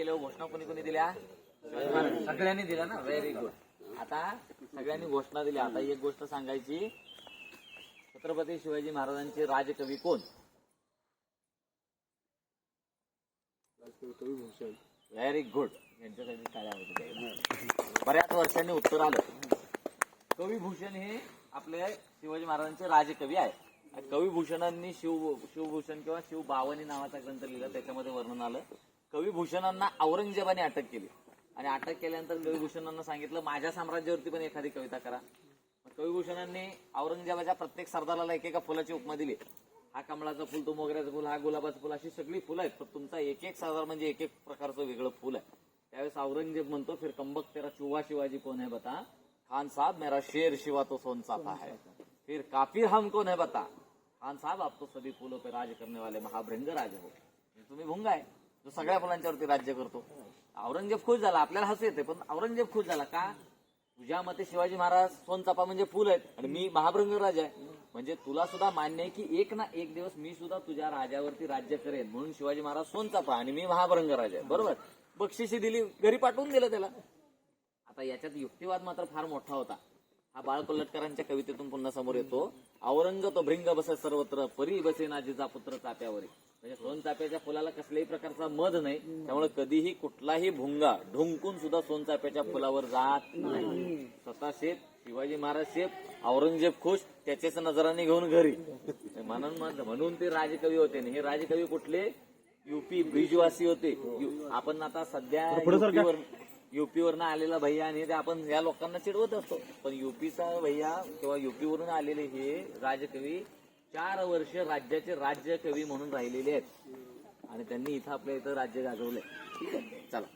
केल्यावर घोषणा कोणी कोणी दिल्या? सगळ्यांनी दिल्या ना? व्हेरी गुड आता सगळ्यांनी घोषणा दिली आता एक गोष्ट सांगायची. छत्रपती शिवाजी महाराजांचे राजकवी कोण? व्हेरी गुड यांच्यासाठी काय बऱ्याच वर्षांनी उत्तर आलं. कविभूषण हे आपले शिवाजी महाराजांचे राजकवी आहे. कविभूषणांनी शिव शिवभूषण किंवा शिव बावनी नावाचा ग्रंथ लिहिला त्याच्यामध्ये वर्णन आलं. कविभूषणांना औरंगजेबाने अटक केली. आणि अटक केल्यानंतर कविभूषणांना सांगितलं माझ्या साम्राज्यावरती पण एखादी कविता करा. कविभूषणांनी औरंगजेबाच्या प्रत्येक सरदाराला एक एका फुलाची उपमा दिली. हा कमळाचं फुल तो मोगऱ्याचं फुल हा गुलाबाचं फुल अशी सगळी फुलं आहेत. पण तुमचा एक एक सरदार म्हणजे एक एक प्रकारचं वेगळं फुल आहे. त्यावेळेस औरंगजेब म्हणतो फिर कंबक तेरा चुवा शिवाजी कोण है बता? खान साहब मेरा शेर शिवा तो सोन चाहता है. फिर काफिर हम कोण है बता? खान साहब आप तो सभी फूलों पे राज करने वाले महाभृंग राज हो। तुम्ही भुंग आहे जो सगळ्या मुलांच्यावरती राज्य करतो. औरंगजेब खुश झाला आपल्याला हसू येते पण औरंगजेब खुश झाला का? तुझ्या मते शिवाजी महाराज सोनचापा म्हणजे फुल आहेत आणि मी महाभृंग राजा आहे. म्हणजे तुला सुद्धा मान्य आहे की एक ना एक दिवस मी सुद्धा तुझ्या राजावरती राज्य करेन. म्हणून शिवाजी महाराज सोनचापा आणि मी महाभृंग राजा आहे. बरोबर? बक्षिशी दिली घरी पाठवून दिलं त्याला. आता याच्यात युक्तिवाद मात्र फार मोठा होता. हा बाळ कोल्हटकरांच्या कवितेतून पुन्हा समोर येतो. औरंग तो भृंग बसे सर्वत्र परी बसे ना जिजा पुत्र चाप्यावरी. म्हणजे सोनचाप्याच्या फुलाला कसल्याही प्रकारचा मध नाही. त्यामुळे कधीही कुठलाही भुंगा ढुंकून सुद्धा सोनचाप्याच्या फुलावर जात नाही. स्वतः शेत शिवाजी महाराज शेत औरंगजेब खुश त्याच्याच नजराने घेऊन घरी. म्हणून म्हणून ते राजकवी होते. हे राजकवी कुठले? युपी ब्रिजवासी होते. आपण आता सध्या युपीवर युपीवरनं आलेला भैया आणि ते आपण या लोकांना चिडवत असतो. पण युपीचा भैया किंवा युपीवरून आलेले हे राजकवी चार वर्ष राज्याचे राज्य कवी म्हणून राहिलेले आहेत. आणि त्यांनी इथं आपल्या इथं राज्य गाजवलंय. ठीक आहे? चला.